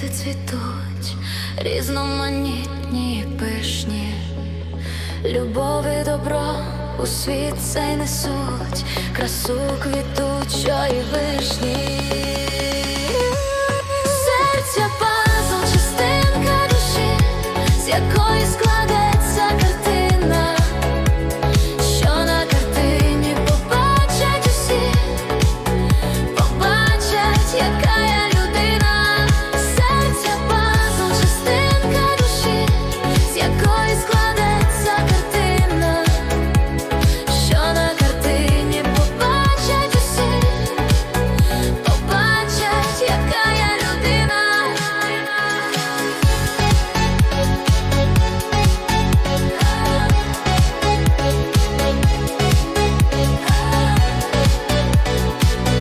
квіти цвітуть, різноманітні і пишні, любов і добро у світ цей несуть, красу квітучої вишні. Серця пазл, частинка душі, з якої складе.